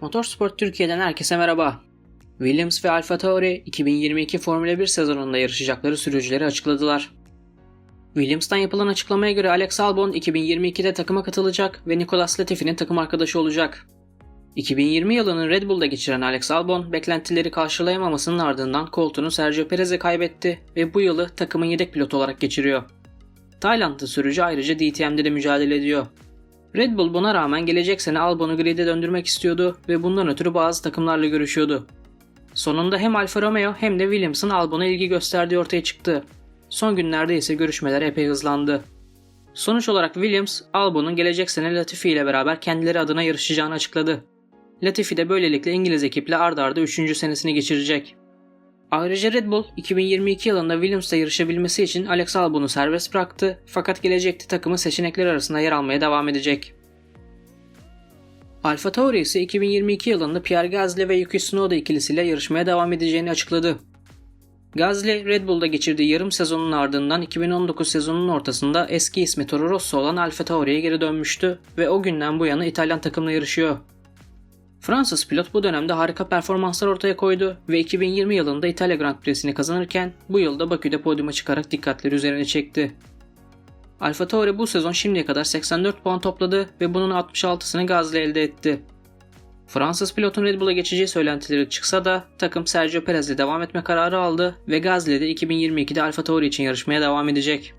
Motorsport Türkiye'den herkese merhaba. Williams ve AlphaTauri 2022 Formula 1 sezonunda yarışacakları sürücüleri açıkladılar. Williams'tan yapılan açıklamaya göre Alex Albon 2022'de takıma katılacak ve Nicolas Latifi'nin takım arkadaşı olacak. 2020 yılını Red Bull'da geçiren Alex Albon beklentileri karşılayamamasının ardından koltuğunu Sergio Perez'e kaybetti ve bu yılı takımın yedek pilotu olarak geçiriyor. Taylandlı sürücü ayrıca DTM'de de mücadele ediyor. Red Bull buna rağmen gelecek sene Albon'u grid'e döndürmek istiyordu ve bundan ötürü bazı takımlarla görüşüyordu. Sonunda hem Alfa Romeo hem de Williams'ın Albon'a ilgi gösterdiği ortaya çıktı. Son günlerde ise görüşmeler epey hızlandı. Sonuç olarak Williams, Albon'un gelecek sene Latifi ile beraber kendileri adına yarışacağını açıkladı. Latifi de böylelikle İngiliz ekiple ard arda 3. senesini geçirecek. Ayrıca Red Bull 2022 yılında Williams'ta yarışabilmesi için Alex Albon'u serbest bıraktı fakat gelecekte takımın seçenekleri arasında yer almaya devam edecek. Alfa Tauri ise 2022 yılında Pierre Gasly ve Yuki Tsunoda ikilisiyle yarışmaya devam edeceğini açıkladı. Gasly, Red Bull'da geçirdiği yarım sezonun ardından 2019 sezonunun ortasında eski ismi Toro Rosso olan Alfa Tauri'ye geri dönmüştü ve o günden bu yana İtalyan takımla yarışıyor. Fransız pilot bu dönemde harika performanslar ortaya koydu ve 2020 yılında İtalya Grand Prix'sini kazanırken bu yılda Bakü'de podyuma çıkarak dikkatleri üzerine çekti. Alfa Tauri bu sezon şimdiye kadar 84 puan topladı ve bunun 66'sını Gasly elde etti. Fransız pilotun Red Bull'a geçeceği söylentileri çıksa da takım Sergio Perez'le devam etme kararı aldı ve Gasly de 2022'de Alfa Tauri için yarışmaya devam edecek.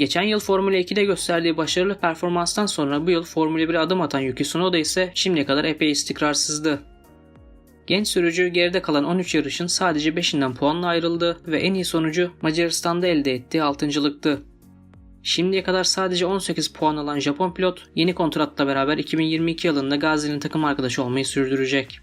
Geçen yıl Formula 2'de gösterdiği başarılı performanstan sonra bu yıl Formula 1'e adım atan Yuki Tsunoda ise şimdiye kadar epey istikrarsızdı. Genç sürücü geride kalan 13 yarışın sadece 5'inden puanla ayrıldı ve en iyi sonucu Macaristan'da elde ettiği 6.lıktı. Şimdiye kadar sadece 18 puan alan Japon pilot yeni kontratla beraber 2022 yılında Gasly'nin takım arkadaşı olmayı sürdürecek.